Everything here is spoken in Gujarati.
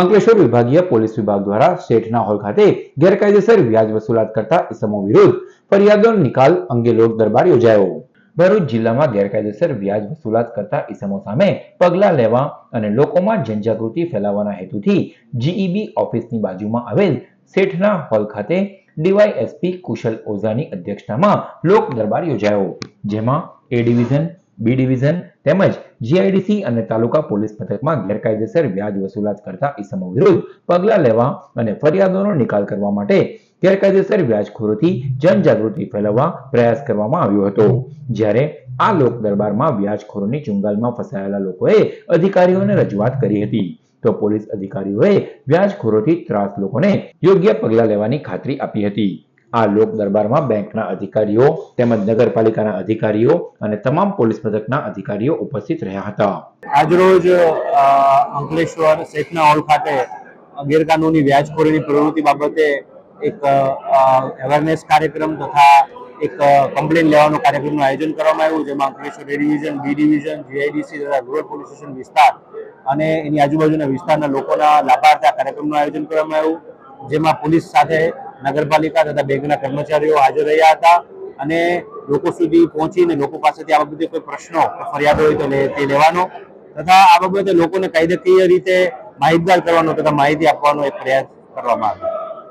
અંકલેશ્વર વિભાગીય પોલીસ વિભાગ દ્વારા શેઠના હોલ ખાતે ગેરકાયદેસર વ્યાજ વસૂલાત કરતા ઇસમો વિરુદ્ધ ફરિયાદો નિકાલ અંગે લોક દરબાર યોજાયો. ભરૂચ જિલ્લામાં ગેરકાયદેસર વ્યાજ વસૂલાત કરતા ઇસમો સામે પગલાં લેવા અને લોકોમાં જનજાગૃતિ ફેલાવવાના હેતુથી જીઈબી ઓફિસની બાજુમાં આવેલ શેઠના હોલ ખાતે ડીવાયએસપી કુશલ ઓઝાની અધ્યક્ષતામાં લોક દરબાર યોજાયો. જેમાં એ ડિવિઝન બી ડિવિઝન તેમજ જીઆઈડીસી અને તાલુકા પોલીસ મથકમાં ગેરકાયદેસર વ્યાજ વસૂલાત કરતા ઇસમો વિરુદ્ધ પગલાં લેવા અને ફરિયાદોનો નિકાલ કરવા માટે ગેરકાયદેસર વ્યાજખોરોથી જનજાગૃતિ ફેલાવવા પ્રયાસ કરવામાં આવ્યો હતો. જ્યારે આ લોક દરબારમાં વ્યાજખોરોની ચુંગાલમાં ફસાયેલા લોકોએ અધિકારીઓને રજૂઆત કરી હતી, તો પોલીસ અધિકારીઓએ વ્યાજખોરોથી ત્રાસ લોકોને યોગ્ય પગલાં લેવાની ખાતરી આપી હતી. આ લોક દરબારમાં બેંકના અધિકારીઓ તેમજ નગરપાલિકાના અધિકારીઓ અને તમામ પોલીસ મથકના અધિકારીઓ ઉપસ્થિત રહ્યા હતા. આજરોજ અંકલેશ્વર શેખના હોલ ખાતે ગેરકાનૂની વ્યાજખોરીની પ્રવૃત્તિ બાબતે એક અવેરનેસ કાર્યક્રમ તથા એક કમ્પ્લેન લેવાનો કાર્યક્રમનું આયોજન કરવામાં આવ્યું, જેમાં Ankleshwar A division B division GIDC તથા રૂરલ પોલીસ સ્ટેશન વિસ્તાર અને એની આજુબાજુના વિસ્તારના લોકોના લાભાર્થે આ કાર્યક્રમનું આયોજન કરવામાં આવ્યું, જેમાં પોલીસ સાથે નગરપાલિકા તથા બેંકના કર્મચારીઓ હાજર રહ્યા હતા અને લોકો સુધી પહોંચીને લોકો પાસેથી આ બાબતે કોઈ પ્રશ્નો ફરિયાદ હોય તો તે લેવાનો તથા આ બાબતે લોકોને કાયદાકીય રીતે માહિતગાર કરવાનો તથા માહિતી આપવાનો એક પ્રયાસ કરવામાં આવ્યો.